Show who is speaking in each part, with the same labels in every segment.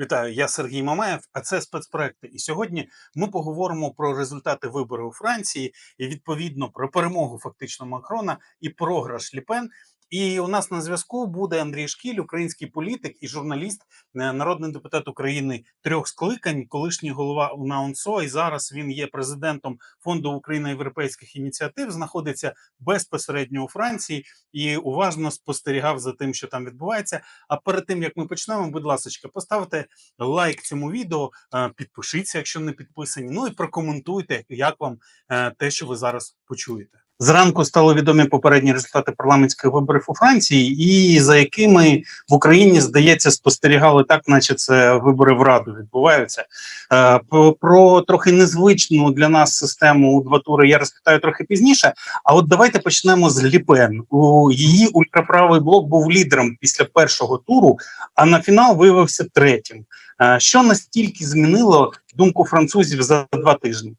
Speaker 1: Вітаю, я Сергій Мамаєв, а це спецпроекти. І сьогодні ми поговоримо про результати виборів у Франції і відповідно про перемогу фактично Макрона і програш Ліпен. І у нас на зв'язку буде Андрій Шкіль, український політик і журналіст, е, народний депутат України трьох скликань, колишній голова УНАУНСО. І зараз він є президентом фонду Україна європейських ініціатив. Знаходиться безпосередньо у Франції і уважно спостерігав за тим, що там відбувається. А перед тим як ми почнемо, будь ласка, поставте лайк цьому відео, е, підпишіться, якщо не підписані. Ну і прокоментуйте, як вам е, те, що ви зараз почуєте. Зранку стало відомі попередні результати парламентських виборів у Франції, і за якими в Україні здається спостерігали так, наче це вибори в раду відбуваються. Е, про- трохи незвичну для нас систему у два тури я розпитаю трохи пізніше. А от давайте почнемо з Ліпен. У її ультраправий блок був лідером після першого туру, а на фінал виявився третім. Е, Що настільки змінило думку французів за два тижні?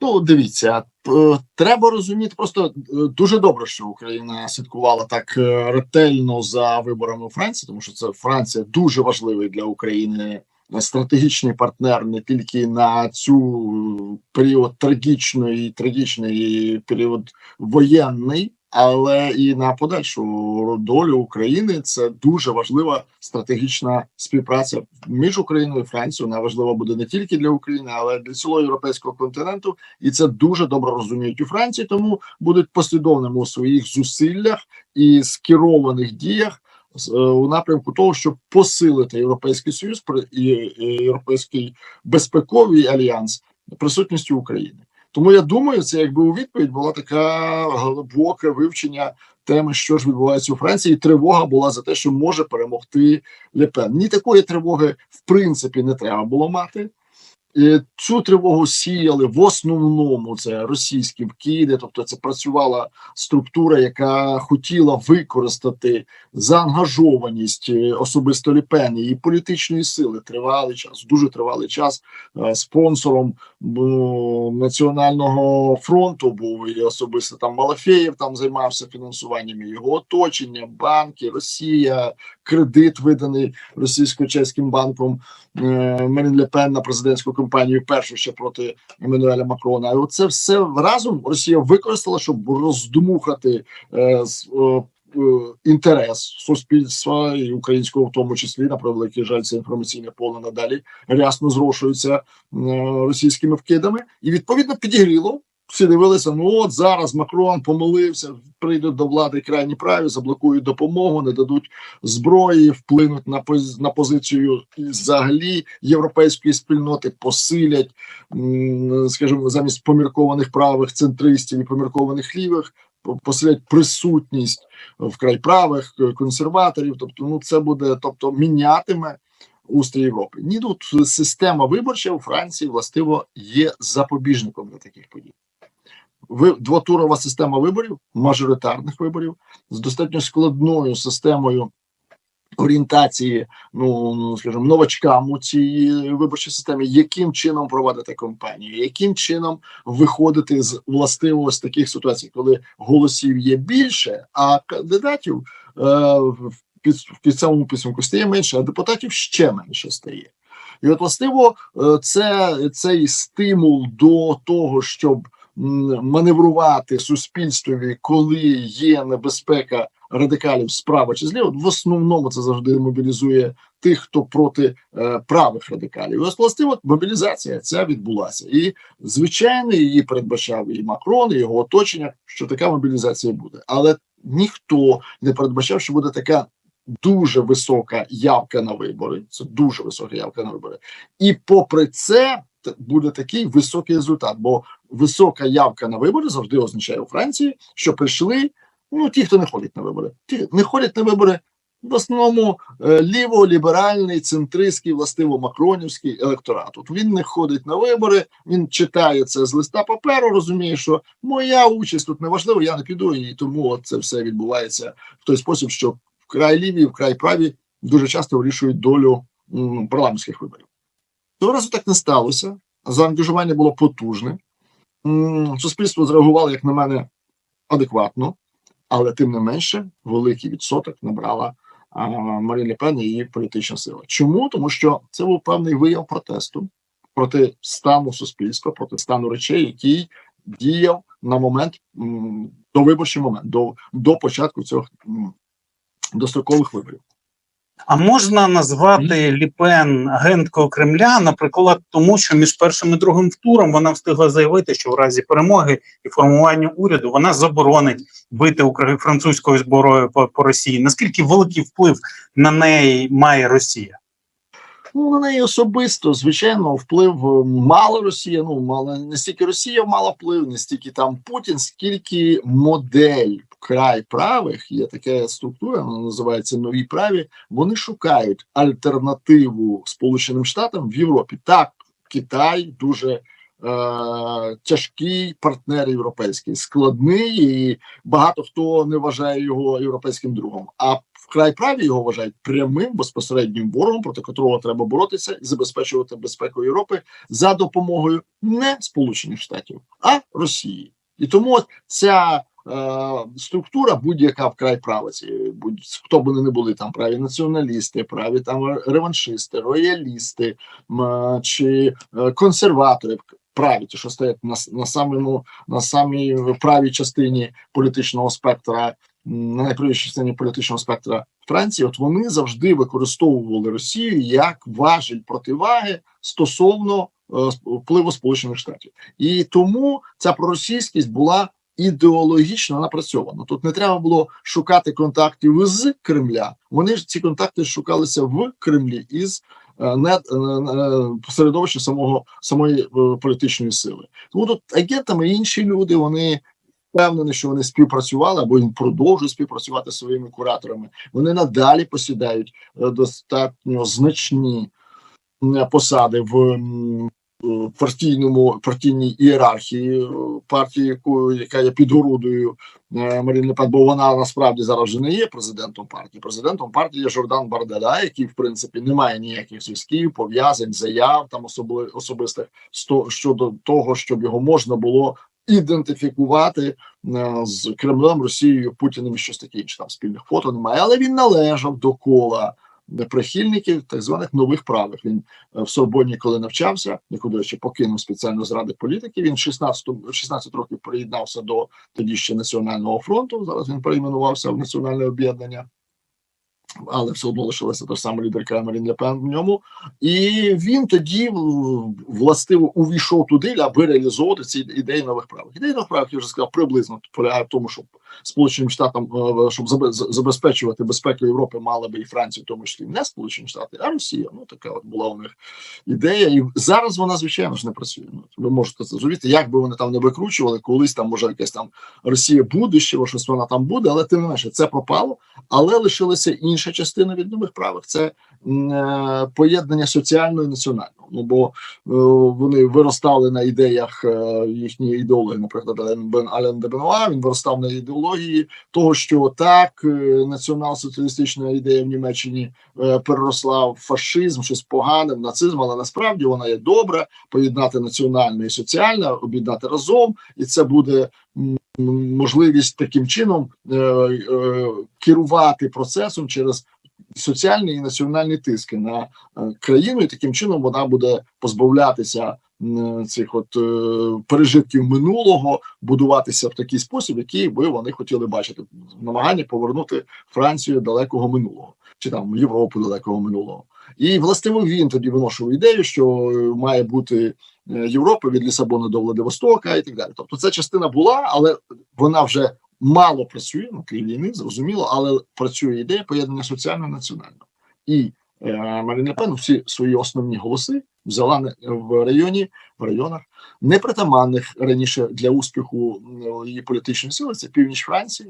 Speaker 2: Ну, дивіться, треба розуміти просто е, дуже добре, що Україна слідкувала так е, ретельно за виборами у Франції, тому що це Франція дуже важливий для України е, стратегічний партнер не тільки на цю е, період трагічної, трагічний період воєнний. Але і на подальшу долю України це дуже важлива стратегічна співпраця між Україною і Францією. Вона важлива буде не тільки для України, але для цілого європейського континенту і це дуже добре розуміють у Франції, тому будуть послідовними у своїх зусиллях і скерованих діях е, у напрямку того, щоб посилити європейський союз і європейський безпековий альянс присутністю України. Тому я думаю, це якби у відповідь була така глибоке вивчення теми, що ж відбувається у Франції. і Тривога була за те, що може перемогти Лепен. Ні такої тривоги в принципі не треба було мати. І Цю тривогу сіяли в основному це російські вкиди, тобто це працювала структура, яка хотіла використати заангажованість е, особисто Ліпені і політичної сили тривалий час, дуже тривалий час. Е, Спонсором національного фронту був і особисто там Малафеєв там займався фінансуванням його оточення, банки, Росія, кредит виданий російсько-чеським банком е, Марін Лепен на президентську кампанію першу ще проти Еммануеля Макрона. І оце все разом Росія використала, щоб роздмухати е, е, інтерес суспільства і українського, в тому числі на превеликий жаль, це інформаційне поле надалі рясно зрошується російськими вкидами, і відповідно підігріло. Всі дивилися, ну от зараз Макрон помилився, прийдуть до влади крайні праві, заблокують допомогу, не дадуть зброї, вплинуть на поз- на позицію взагалі європейської спільноти, посилять, скажімо, замість поміркованих правих центристів і поміркованих лівих, посилять присутність вкрай правих е, консерваторів. Тобто, ну це буде, тобто мінятиме устрій Європи. Ні, тут система виборча у Франції властиво є запобіжником для таких подій. Двотурова система виборів, мажоритарних виборів з достатньо складною системою орієнтації, ну скажімо, новачкам у цій виборчій системі, яким чином проводити кампанію, яким чином виходити з властивого з таких ситуацій, коли голосів є більше, а кандидатів е, під, в підсамому підсумку стає менше, а депутатів ще менше стає. І от властиво е, це цей стимул до того, щоб маневрувати суспільствові, коли є небезпека радикалів справа чи зліва, в основному це завжди мобілізує тих, хто проти е, правих радикалів. І ось властиво мобілізація ця відбулася, і звичайно її передбачав і Макрон, і його оточення, що така мобілізація буде, але ніхто не передбачав, що буде така. Дуже висока явка на вибори. Це дуже висока явка на вибори. І попри це буде такий високий результат. Бо висока явка на вибори завжди означає у Франції, що прийшли ну ті, хто не ходить на вибори. Ті не ходять на вибори в основному е, ліво-ліберальний, центристський, властиво макронівський електорат. От він не ходить на вибори, він читає це з листа паперу, розуміє, що моя участь тут не важлива, я не піду, і тому от це все відбувається в той спосіб, що вкрай ліві, вкрай праві дуже часто вирішують долю парламентських виборів. Того разу так не сталося. Заангажування було потужне. Суспільство зреагувало, як на мене, адекватно, але тим не менше великий відсоток набрала а, Марін Ле Пен і її політична сила. Чому? Тому що це був певний вияв протесту проти стану суспільства, проти стану речей, який діяв на момент до виборчий момент, до, до початку цих дострокових виборів.
Speaker 1: А можна назвати Ліпен агенткою Кремля, наприклад, тому що між першим і другим туром вона встигла заявити, що в разі перемоги і формування уряду вона заборонить бити французькою зброю по, по Росії. Наскільки великий вплив на неї має Росія?
Speaker 2: Ну, на неї особисто, звичайно, вплив е, мала Росія. Ну, мала не стільки Росія мала вплив, не стільки там Путін, скільки модель край правих, є така структура, вона називається нові праві. Вони шукають альтернативу Сполученим Штатам в Європі. Так, Китай дуже е, тяжкий партнер європейський, складний, і багато хто не вважає його європейським другом. А вкрай праві його вважають прямим безпосереднім ворогом, проти котрого треба боротися і забезпечувати безпеку Європи за допомогою не Сполучених Штатів, а Росії. І тому ця структура, будь-яка вкрай правиці, будь хто б вони не були там праві націоналісти, праві там реваншисти, роялісти е, чи е, консерватори. Праві, ті, що стоять на, на самому на самій правій частині політичного спектра на найправішій частині політичного спектра Франції, от вони завжди використовували Росію як важіль противаги стосовно е, впливу Сполучених Штатів, і тому ця проросійськість була ідеологічно напрацьована. Тут не треба було шукати контактів з Кремля. Вони ж ці контакти шукалися в Кремлі із не е, е, середовища самого самої е, політичної сили. Тому тут агентами інші люди вони впевнені, що вони співпрацювали або він продовжує співпрацювати зі своїми кураторами. Вони надалі посідають достатньо значні посади в партійному партійній ієрархії е, партії, яку яка є під орудою е, Пен, бо вона насправді зараз вже не є президентом партії. Президентом партії є Жордан Барделя, який в принципі не має ніяких зв'язків, пов'язань, заяв там особли, особистих щодо того, щоб його можна було ідентифікувати е, з Кремлем, Росією, Путіним і щось таке інше. Там спільних фото немає, але він належав до кола е, прихильників так званих нових правих. Він е, в Сорбоні, коли навчався, яку, до речі, покинув спеціально з ради політики. Він 16, 16 років приєднався до тоді ще Національного фронту. Зараз він перейменувався в Національне об'єднання. Але все одно лишилася та ж сама лідерка Марін Ле Пен в ньому, і він тоді властиво увійшов туди, аби реалізовувати ці ідеї нових правил. Ідеї нових правил, я вже сказав, приблизно полягає в тому, щоб Сполученим Штатам, е, щоб забе- забезпечувати безпеку Європи, мала би і Францію, в тому числі не Сполучені Штати, а Росія. Ну така от була у них ідея. І зараз вона звичайно ж не працює. Ну ви можете це зрозуміти, як би вони там не викручували, колись там може якась там Росія буде, ще щось вона там буде, але тим не менше це пропало. Але лишилася інша частина від нових правил. Це е, поєднання соціального і національного. Ну бо е, вони виростали на ідеях е, їхні ідеологи, наприклад, Бен Ален де Бенуа, він виростав на ідеології того, що так націонал-соціалістична ідея в Німеччині переросла в фашизм, щось погане, в нацизм, але насправді вона є добра. Поєднати національне і соціальне, об'єднати разом, і це буде можливість таким чином е, е, керувати процесом через соціальні і національні тиски на е, країну, і таким чином вона буде позбавлятися цих от е, пережитків минулого, будуватися в такий спосіб, який би вони хотіли бачити. Намагання повернути Францію далекого минулого чи там Європу далекого минулого. І властиво він тоді виношував ідею, що е, має бути е, Європа від Лісабону до Владивостока і так далі. Тобто, ця частина була, але вона вже мало працює на тлі війни, зрозуміло, але працює ідея поєднання соціально-національного. І е, Марін Ле Пен всі свої основні голоси взяла в районі, в районах непритаманних раніше для успіху її політичної сили. Це північ Франції,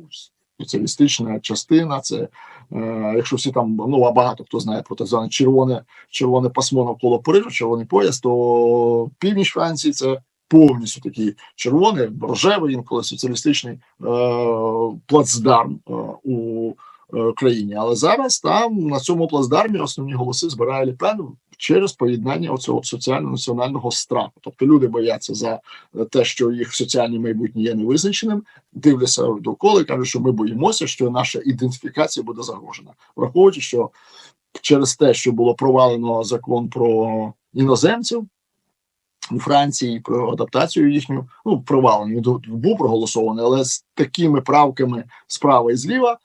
Speaker 2: соціалістична частина. Це е, якщо всі там ну а багато хто знає про так зване червоне червоне пасмо навколо Парижу, червоний пояс, то північ Франції це повністю такий червоний, рожевий, інколи соціалістичний е, плацдарм е, у е, країні. Але зараз там на цьому плацдармі основні голоси збирає Ліпен, через поєднання оцього соціально-національного страху. Тобто люди бояться за те, що їх соціальне майбутнє є невизначеним, дивляться довкола і кажуть, що ми боїмося, що наша ідентифікація буде загрожена, враховуючи, що через те, що було провалено закон про іноземців у Франції про адаптацію їхню, ну провалений він був проголосований, але з такими правками справа і зліва, е,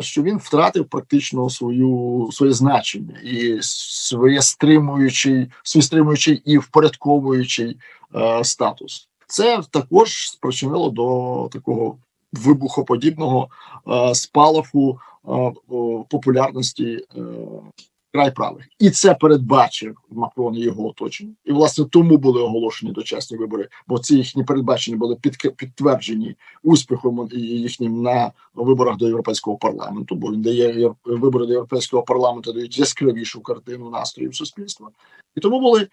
Speaker 2: що він втратив практично свою своє значення і своє стримуючий, свій стримуючий і впорядковуючий е, статус. Це також спричинило до такого вибухоподібного е, спалаху е, популярності е, край правих, і це передбачив Макрон і його оточення. І власне тому були оголошені дочасні вибори, бо ці їхні передбачення були під, підтверджені успіхом їхнім на виборах до європейського парламенту. Бо він дає вибори до європейського парламенту, дають яскравішу картину настроїв суспільства. І тому були е,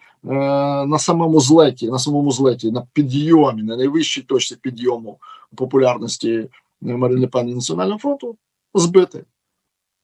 Speaker 2: на самому злеті, на самому злеті, на підйомі, на найвищій точці підйому популярності Марини Пен Національного фронту збити.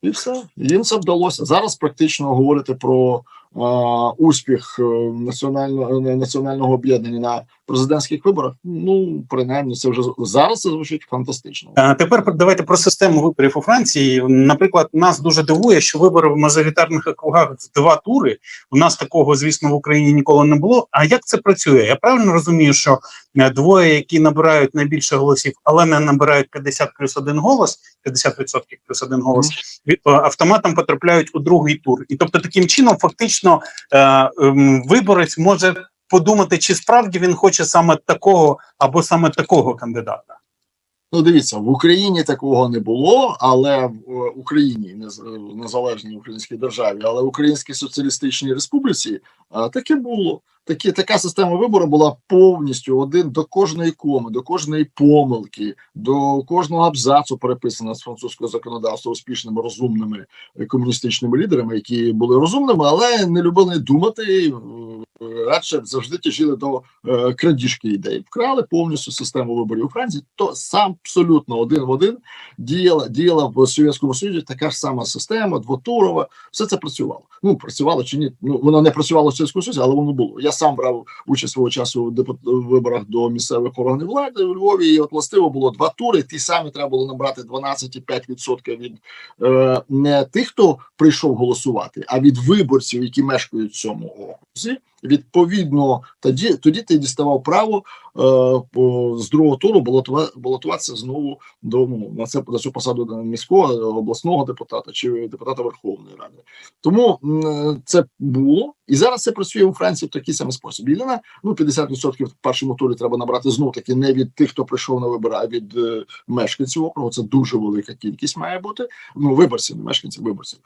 Speaker 2: І все, їм це вдалося. Зараз практично говорити про а, успіх е, національного е, національного об'єднання на президентських виборах. Ну принаймні, це вже зараз це звучить фантастично.
Speaker 1: А тепер давайте про систему виборів у Франції. Наприклад, нас дуже дивує, що вибори в мажоритарних округах в два тури. У нас такого, звісно, в Україні ніколи не було. А як це працює? Я правильно розумію, що е, двоє, які набирають найбільше голосів, але не набирають 50 плюс один голос, 50% плюс один голос, від- е, автоматом потрапляють у другий тур. І тобто, таким чином, фактично, е, ем, виборець може подумати, чи справді він хоче саме такого або саме такого кандидата.
Speaker 2: Ну, дивіться, в Україні такого не було, але в е, Україні нез- незалежній українській державі, але в Українській Соціалістичній Республіці а, таке було. Такі, така система вибору була повністю один до кожної коми, до кожної помилки, до кожного абзацу переписана з французького законодавства успішними розумними е, комуністичними лідерами, які були розумними, але не любили думати. Радше завжди тяжіли до е, крадіжки ідей. Вкрали повністю систему виборів у Франції. То сам абсолютно один в один діяла діяла в Совєтському Союзі така ж сама система, двотурова. Все це працювало. Ну працювало чи ні? Ну воно не працювало в Совєтському Союзі, але воно було. Я сам брав участь свого часу в в виборах до місцевих органів влади у Львові. І от властиво було два тури. Ті самі треба було набрати 12,5% від е, не тих, хто прийшов голосувати, а від виборців, які мешкають в цьому окрузі. Відповідно, тоді тоді ти діставав право е, з другого туру балотува- балотуватися знову до ну, на це на цю посаду міського обласного депутата чи депутата Верховної Ради. Тому м, це було і зараз це працює у Франції в такий самий спосіб. Єдина ну 50% в першому турі треба набрати знов таки не від тих, хто прийшов на вибори, а від е, мешканців округу. Це дуже велика кількість має бути. Ну виборців, не мешканців, виборців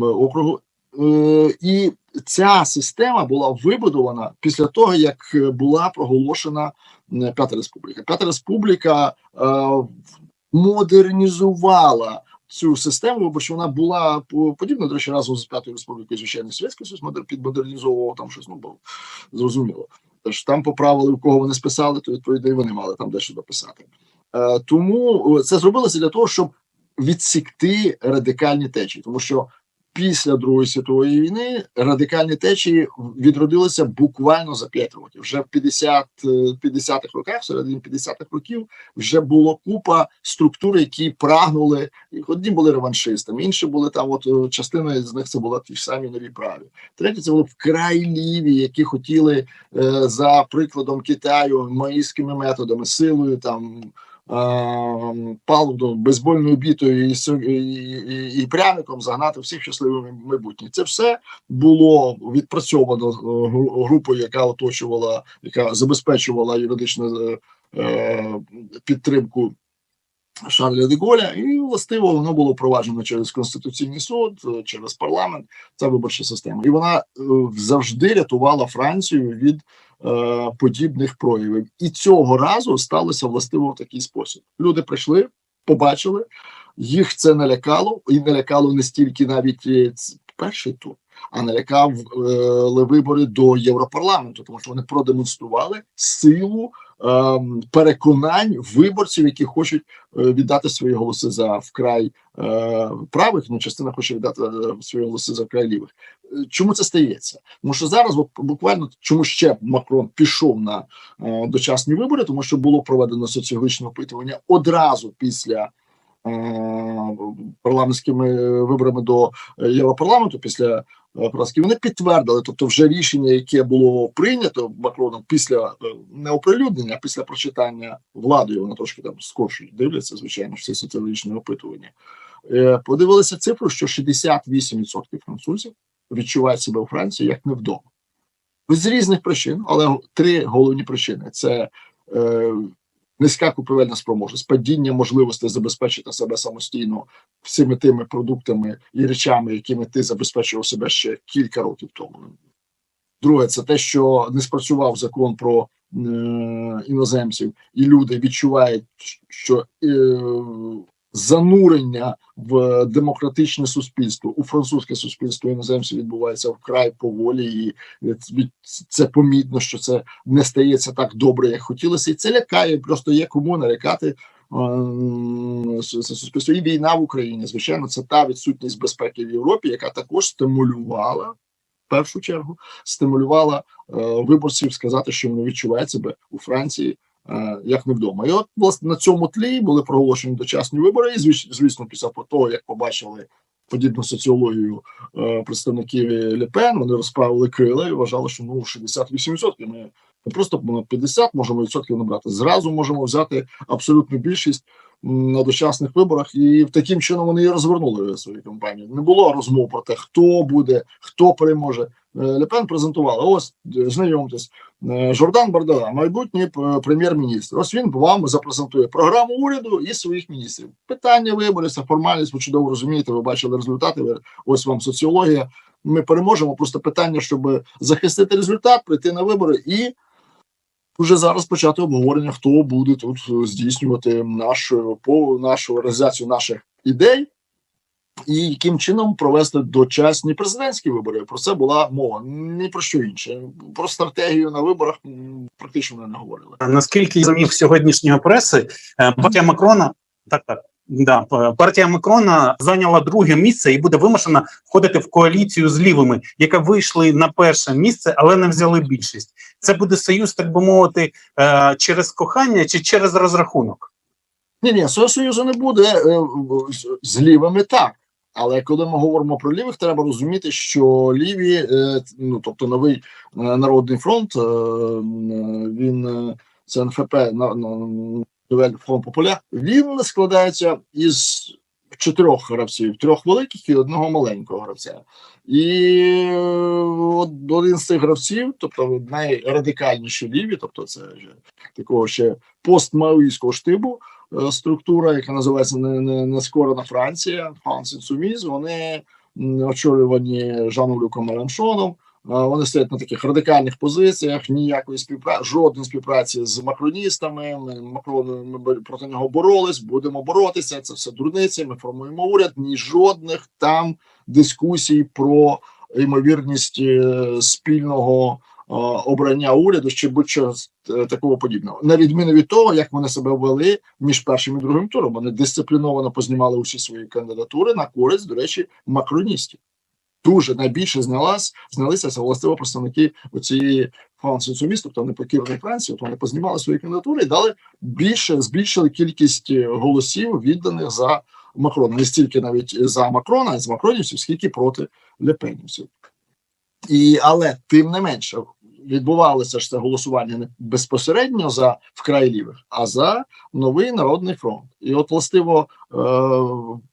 Speaker 2: округу. Е, і ця система була вибудована після того, як була проголошена е, П'ята Республіка. П'ята Республіка е, модернізувала цю систему, бо що вона була по- подібна, до речі, разом з П'ятою Республікою, звичайно, Совєтський Союз модер- підмодернізовував там щось, ну бо зрозуміло. Тож там поправили, в кого вони списали, то відповідно і вони мали там дещо дописати. Е, тому це зробилося для того, щоб відсікти радикальні течії, тому що після Другої світової війни радикальні течії відродилися буквально за 5 років. Вже в 50, е, 50-х роках, в середині 50-х років, вже було купа структур, які прагнули. Одні були реваншистами, інші були там. От е, частина з них це була ті ж самі нові праві. Треті це були вкрай ліві, які хотіли е, за прикладом Китаю маїськими методами, силою там. Е, Палубно бейсбольною бітою і, і, і, пряником загнати всіх щасливими майбутнє. Це все було відпрацьовано е, групою, яка оточувала, яка забезпечувала юридичну е, е, підтримку Шарля де Голля, і властиво воно було впроваджено через конституційний суд, через парламент. Ця виборча система, і вона завжди рятувала Францію від подібних проявів. І цього разу сталося властиво в такий спосіб. Люди прийшли, побачили, їх це налякало, і налякало не стільки навіть е, перший тур. а налякали вибори до Європарламенту, тому що вони продемонстрували силу переконань виборців, які хочуть е, віддати свої голоси за вкрай е, правих. Ну, частина хоче віддати е, свої голоси за вкрай лівих. Чому це стається? Тому що зараз, буквально, чому ще Макрон пішов на дочасні вибори, тому що було проведено соціологічне опитування одразу після. Парламентськими виборами до Європарламенту після е, вони підтвердили, тобто вже рішення, яке було прийнято Макроном після е, не оприлюднення, а після прочитання владою, воно трошки там скорше дивляться, звичайно, всі соціологічні опитування. Е, Подивилися цифру, що 68% французів відчувають себе у Франції як не вдома. З різних причин, але три головні причини: це е, низька купівельна спроможність, падіння можливості забезпечити себе самостійно всіми тими продуктами і речами, якими ти забезпечував себе ще кілька років тому. Друге, це те, що не спрацював закон про е, іноземців, і люди відчувають, що е, занурення в демократичне суспільство у французьке суспільство іноземців відбувається вкрай поволі, і е, це помітно, що це не стається так добре, як хотілося, і це лякає. Просто є кому нарікати. с- с- Суспільство і війна в Україні, звичайно, це та відсутність безпеки в Європі, яка також стимулювала в першу чергу, стимулювала е, виборців сказати, що вони відчувають себе у Франції е, як не вдома. І от власне на цьому тлі були проголошені дочасні вибори. І звіс- звісно, після того, як побачили подібну соціологію е, представників Лепен, вони розправили крила і вважали, що ну 68% ми не просто понад 50 можемо відсотків набрати. Зразу можемо взяти абсолютну більшість на дочасних виборах, і таким чином вони і розвернули свою кампанію. Не було розмов про те, хто буде, хто переможе. Е, Лепен презентувала. Ось знайомтесь, е, Жордан Бардала, майбутній прем'єр-міністр. Ось він вам запрезентує програму уряду і своїх міністрів. Питання виборів, це формальність. Ви чудово розумієте. Ви бачили результати. ви- Ось вам соціологія. Ми переможемо. Просто питання, щоб захистити результат, прийти на вибори і вже зараз почати обговорення, хто буде тут е, здійснювати нашу по нашу реалізацію наших ідей. І яким чином провести дочасні президентські вибори? Про це була мова. Ні про що інше. Про стратегію на виборах практично не говорили.
Speaker 1: Наскільки я сьогоднішнього преси, е, партія Макрона так, так. Да, партія Макрона зайняла друге місце і буде вимушена входити в коаліцію з лівими, яка вийшли на перше місце, але не взяли більшість. Це буде союз, так би мовити, е, через кохання чи через розрахунок.
Speaker 2: Ні, ні, цього союзу не буде е, з- лівими так. Але коли ми говоримо про лівих, треба розуміти, що ліві, е, ну тобто новий е, народний фронт, е, він е, це НФП на, фронт Популяр, він складається із чотирьох гравців, трьох великих і одного маленького гравця. І один з цих гравців, тобто найрадикальніші ліві, тобто це такого ще постмаоїстського штибу, е, структура, яка називається не, не, нескорена Франція, France Insoumise, вони очолювані Жаном Люком Меланшоном. Вони стоять на таких радикальних позиціях, ніякої співпраці, жодної співпраці з макроністами. Ми Макрон ми проти нього боролись, будемо боротися. Це все дурниці. Ми формуємо уряд. Ні жодних там дискусій про ймовірність е, спільного е, обрання уряду чи будь-що е, такого подібного. На відміну від того, як вони себе вели між першим і другим туром, вони дисципліновано познімали усі свої кандидатури на користь, до речі, макроністів. Дуже найбільше знялась, знялися це властиво представники цієї французької міста, тобто непокірної Франції. От вони познімали свої кандидатури і дали більше, збільшили кількість е, голосів відданих за Макрона. Не стільки навіть за Макрона, а з макронівців, скільки проти лепенівців. І але тим не менше відбувалося ж це голосування не безпосередньо за вкрай лівих, а за новий народний фронт. І от властиво е,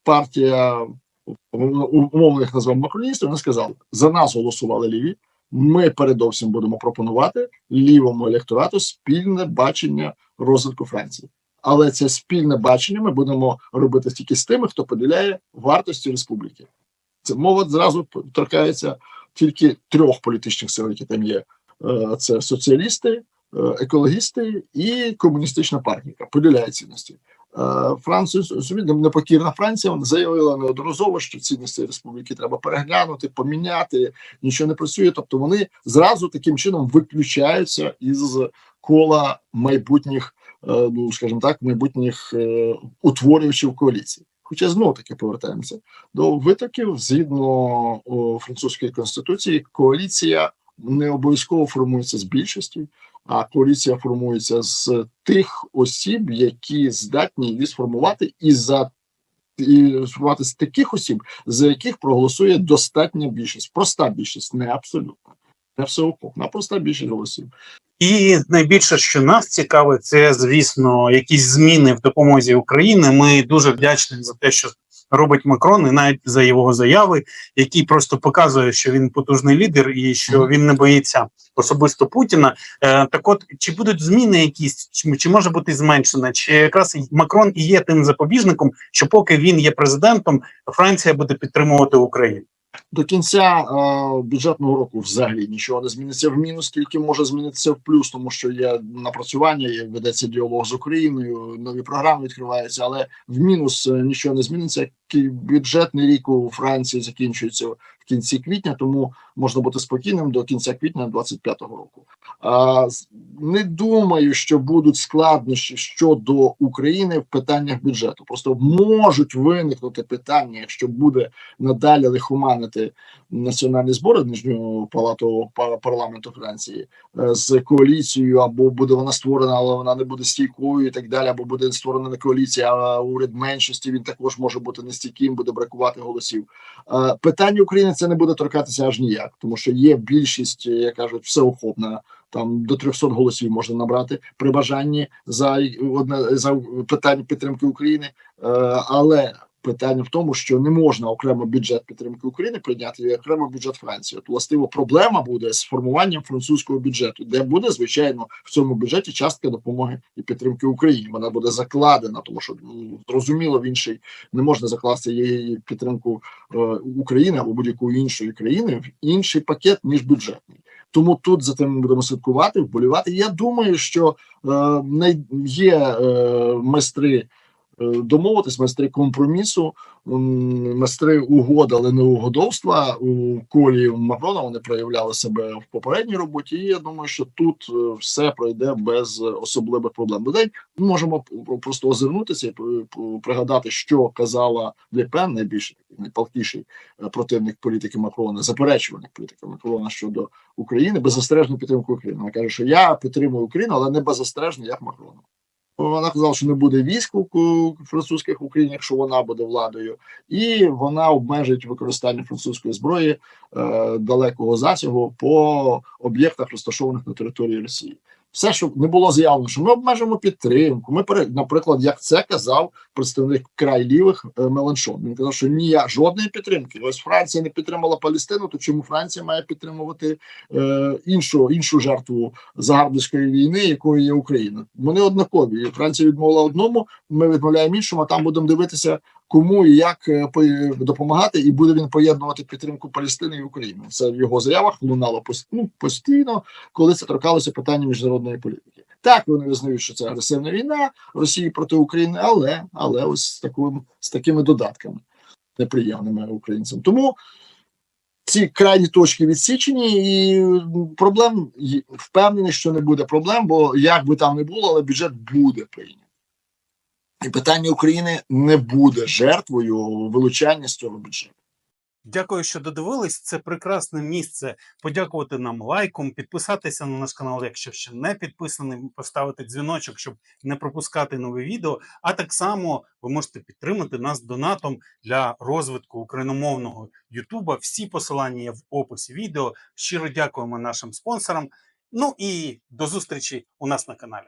Speaker 2: партія умовно їх назвав макроністів, вони сказали, за нас голосували ліві. Ми передовсім будемо пропонувати лівому електорату спільне бачення розвитку Франції. Але це спільне бачення ми будемо робити тільки з тими, хто поділяє вартості республіки. Це мова зразу торкається тільки трьох політичних сил, які там є: Е, це соціалісти, е, екологісти і комуністична партія, поділяє цінності. Е, Францію непокірна Франція вона заявила неодноразово, що цінності республіки треба переглянути, поміняти, нічого не працює. Тобто вони зразу таким чином виключаються із кола майбутніх, е, ну скажімо так, майбутніх е, утворювачів коаліції. Хоча знову таки повертаємося до витоків згідно французької конституції, коаліція не обов'язково формується з більшості, а коаліція формується з тих осіб, які здатні її сформувати, і за і сформувати з таких осіб, за яких проголосує достатня більшість, проста більшість, не абсолютна, не всеохопна, проста більшість голосів.
Speaker 1: І найбільше, що нас цікавить, це звісно якісь зміни в допомозі України. Ми дуже вдячні за те, що робить Макрон, і навіть за його заяви, які просто показує, що він потужний лідер і що він не боїться особисто Путіна. Е, так, от чи будуть зміни якісь, чи, чи може бути зменшена, чи якраз Макрон і є тим запобіжником, що поки він є президентом, Франція буде підтримувати Україну.
Speaker 2: До кінця е, бюджетного року взагалі нічого не зміниться в мінус, тільки може змінитися в плюс, тому що є напрацювання, є ведеться діалог з Україною, нові програми відкриваються, але в мінус е, нічого не зміниться. Бюджетний рік у Франції закінчується в кінці квітня, тому можна бути спокійним до кінця квітня 25-го року. А, не думаю, що будуть складнощі щодо України в питаннях бюджету. Просто можуть виникнути питання, якщо буде надалі лихоманити національні збори нижнього палату парламенту Франції е, з коаліцією, або буде вона створена, але вона не буде стійкою, і так далі, або буде створена не коаліція, а уряд меншості. Він також може бути нестійким, буде бракувати голосів. Питання України це не буде торкатися аж ніяк, тому що є більшість, е, як кажуть, всеохопна. Там до 300 голосів можна набрати при бажанні за одне за питання підтримки України, Е, але питання в тому, що не можна окремо бюджет підтримки України прийняти і окремо бюджет Франції. От властиво проблема буде з формуванням французького бюджету, де буде звичайно в цьому бюджеті частка допомоги і підтримки Україні. Вона буде закладена, тому що ну, зрозуміло в інший не можна закласти її підтримку е, України або будь-якої іншої країни в інший пакет ніж бюджетний. Тому тут за тим ми будемо слідкувати, вболівати. Я думаю, що е, є е, майстри домовитись, майстри компромісу, майстри угоди, але не угодовства у колі Макрона. Вони проявляли себе в попередній роботі. І я думаю, що тут е, все пройде без особливих проблем. Додень ми можемо просто озирнутися і пригадати, що казала Лепен, найбільш найпалкіший е, противник політики Макрона, заперечувальник політики Макрона щодо України, беззастережну підтримку України. Вона каже, що я підтримую Україну, але не беззастережно, як Макрона. Вона казала, що не буде військ у- французьких в Україні, якщо вона буде владою, і вона обмежить використання французької зброї е, далекого засягу по об'єктах, розташованих на території Росії. Все, що не було заявлено, що ми обмежимо підтримку. Ми наприклад, як це казав представник край лівих е, Меланшон. Він казав, що ні, жодної підтримки. Ось Франція не підтримала Палестину, то чому Франція має підтримувати е, іншу іншу жертву загарбницької війни, якою є Україна? Вони однакові. Франція відмовила одному, ми відмовляємо іншому. А там будемо дивитися, кому і як е, по- допомагати, і буде він поєднувати підтримку Палестини і України. Це в його заявах лунало ну, постійно, коли це торкалося питання міжнародної політики. Так вони визнають, що це агресивна війна Росії проти України, але але ось з таким з такими додатками неприємними українцям. Тому ці крайні точки відсічені, і проблем впевнений, що не буде проблем, бо як би там не було, але бюджет буде прийнятий. І питання України не буде жертвою вилучання з цього бюджету.
Speaker 1: Дякую, що додивились. Це прекрасне місце. Подякувати нам лайком, підписатися на наш канал, якщо ще не підписаний, поставити дзвіночок, щоб не пропускати нові відео. А так само ви можете підтримати нас донатом для розвитку україномовного Ютуба. Всі посилання є в описі відео. Щиро дякуємо нашим спонсорам. Ну і до зустрічі у нас на каналі.